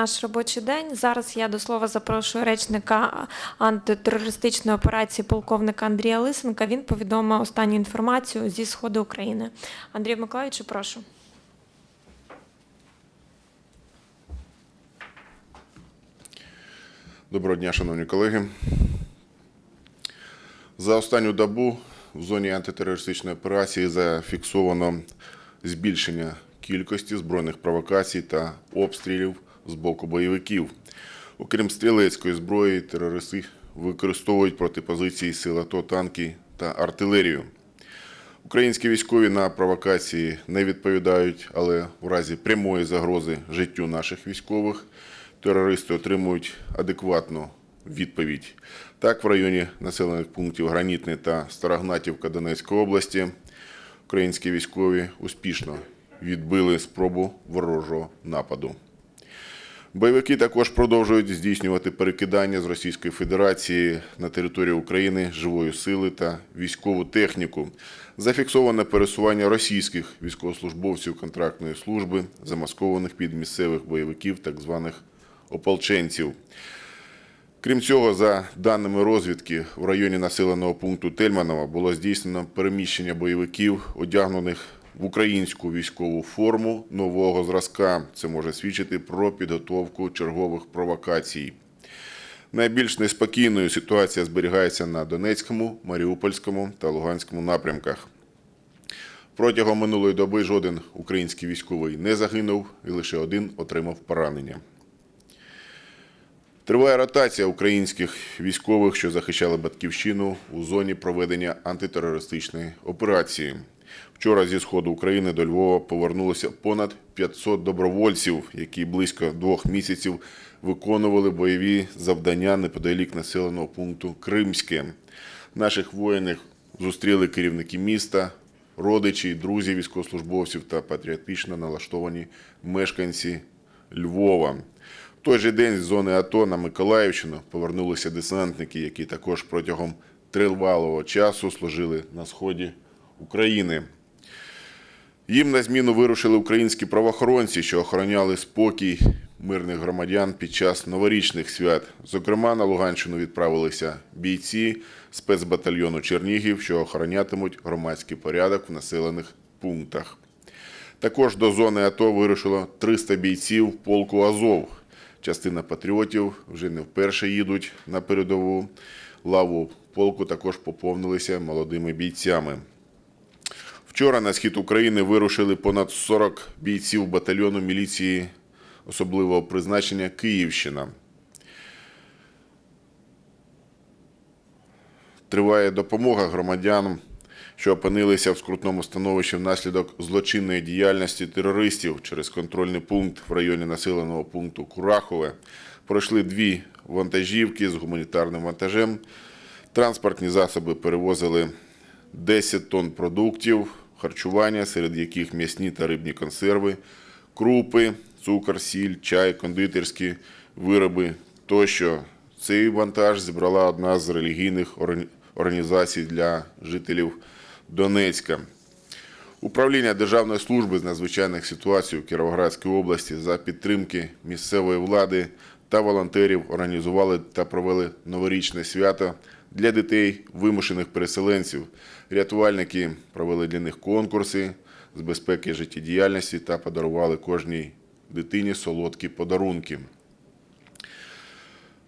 Наш робочий день. Зараз я до слова запрошую речника антитерористичної операції полковника Андрія Лисенка. Він повідомив останню інформацію зі сходу України. Андрій Миколаївичу, прошу. Доброго дня, шановні колеги. За останню добу в зоні антитерористичної операції зафіксовано збільшення кількості збройних провокацій та обстрілів з боку бойовиків. Окрім стрілецької зброї, терористи використовують проти позицій сил АТО танки та артилерію. Українські військові на провокації не відповідають, але у разі прямої загрози життю наших військових терористи отримують адекватну відповідь. Так, в районі населених пунктів Гранітне та Старогнатівка Донецької області українські військові успішно відбили спробу ворожого нападу. Бойовики також продовжують здійснювати перекидання з Російської Федерації на територію України живої сили та військову техніку. Зафіксоване пересування російських військовослужбовців контрактної служби, замаскованих під місцевих бойовиків, так званих ополченців. Крім цього, за даними розвідки, в районі населеного пункту Тельманова було здійснено переміщення бойовиків, одягнених в українську військову форму нового зразка. Це може свідчити про підготовку чергових провокацій. Найбільш неспокійною ситуація зберігається на Донецькому, Маріупольському та Луганському напрямках. Протягом минулої доби жоден український військовий не загинув і лише один отримав поранення. Триває ротація українських військових, що захищали батьківщину у зоні проведення антитерористичної операції. Вчора зі сходу України до Львова повернулося понад 500 добровольців, які близько двох місяців виконували бойові завдання неподалік населеного пункту Кримське. Наших воїнів зустріли керівники міста, родичі, друзі військовослужбовців та патріотично налаштовані мешканці Львова. В той же день з зони АТО на Миколаївщину повернулися десантники, які також протягом тривалого часу служили на сході України. Їм на зміну вирушили українські правоохоронці, що охороняли спокій мирних громадян під час новорічних свят. Зокрема, на Луганщину відправилися бійці спецбатальйону Чернігів, що охоронятимуть громадський порядок в населених пунктах. Також до зони АТО вирушило 300 бійців полку Азов. Частина патріотів вже не вперше їдуть на передову. Лаву полку також поповнилися молодими бійцями. Вчора на схід України вирушили понад 40 бійців батальйону міліції особливого призначення Київщина. Триває допомога громадянам, що опинилися в скрутному становищі внаслідок злочинної діяльності терористів через контрольний пункт в районі населеного пункту Курахове. Пройшли дві вантажівки з гуманітарним вантажем. Транспортні засоби перевозили 10 тонн продуктів харчування, серед яких м'ясні та рибні консерви, крупи, цукор, сіль, чай, кондитерські вироби тощо. Цей вантаж зібрала одна з релігійних організацій для жителів Донецька. Управління Державної служби з надзвичайних ситуацій у Кіровоградській області за підтримки місцевої влади та волонтерів організували та провели новорічне свято для дітей вимушених переселенців. Рятувальники провели для них конкурси з безпеки життєдіяльності та подарували кожній дитині солодкі подарунки.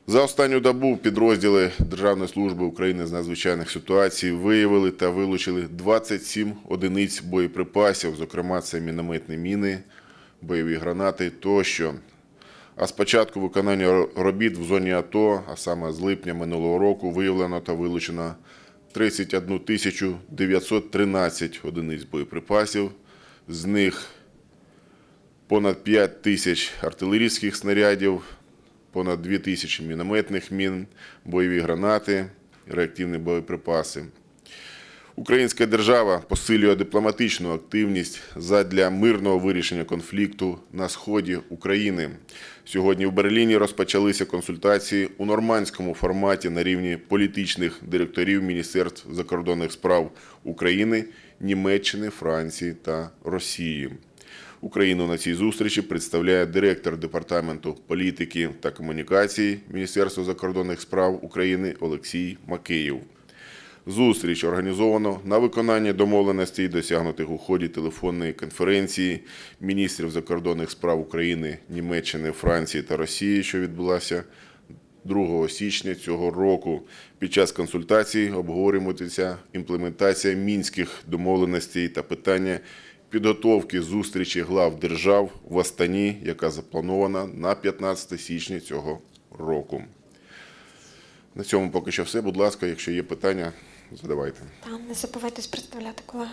За останню добу підрозділи Державної служби України з надзвичайних ситуацій виявили та вилучили 27 одиниць боєприпасів, зокрема це мінометні міни, бойові гранати тощо. А з початку виконання робіт в зоні АТО, а саме з липня минулого року, виявлено та вилучено 31 тисячу 913 одиниць боєприпасів, з них понад 5 тисяч артилерійських снарядів, понад 2 тисячі мінометних мін, бойові гранати, реактивні боєприпаси. Українська держава посилює дипломатичну активність задля мирного вирішення конфлікту на сході України. Сьогодні в Берліні розпочалися консультації у нормандському форматі на рівні політичних директорів Міністерств закордонних справ України, Німеччини, Франції та Росії. Україну на цій зустрічі представляє директор департаменту політики та комунікацій Міністерства закордонних справ України Олексій Макеєв. Зустріч організовано на виконання домовленостей, досягнутих у ході телефонної конференції міністрів закордонних справ України, Німеччини, Франції та Росії, що відбулася 2 січня цього року. Під час консультацій обговорюватися імплементація мінських домовленостей та питання підготовки зустрічі глав держав в Астані, яка запланована на 15 січня цього року. На цьому поки що все. Будь ласка, якщо є питання, задавайте. Та не забувайтесь представляти колегу.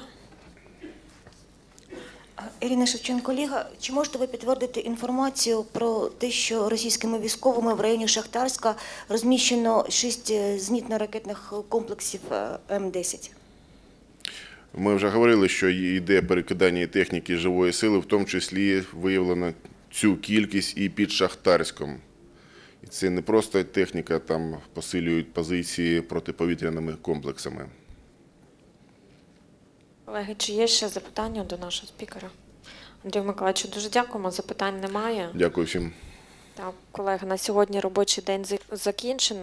Ірина Шевченко, Ліга, чи можете ви підтвердити інформацію про те, що російськими військовими в районі Шахтарська розміщено шість е, зенітно-ракетних комплексів е, М-10? Ми вже говорили, що йде перекидання техніки живої сили, в тому числі виявлено цю кількість і під Шахтарськом. І це не просто техніка, там посилюють позиції протиповітряними комплексами. Колеги, чи є ще запитання до нашого спікера? Андрію Миколаївичу, дуже дякуємо. Запитань немає. Дякую всім. Так, колеги, на сьогодні робочий день закінчено.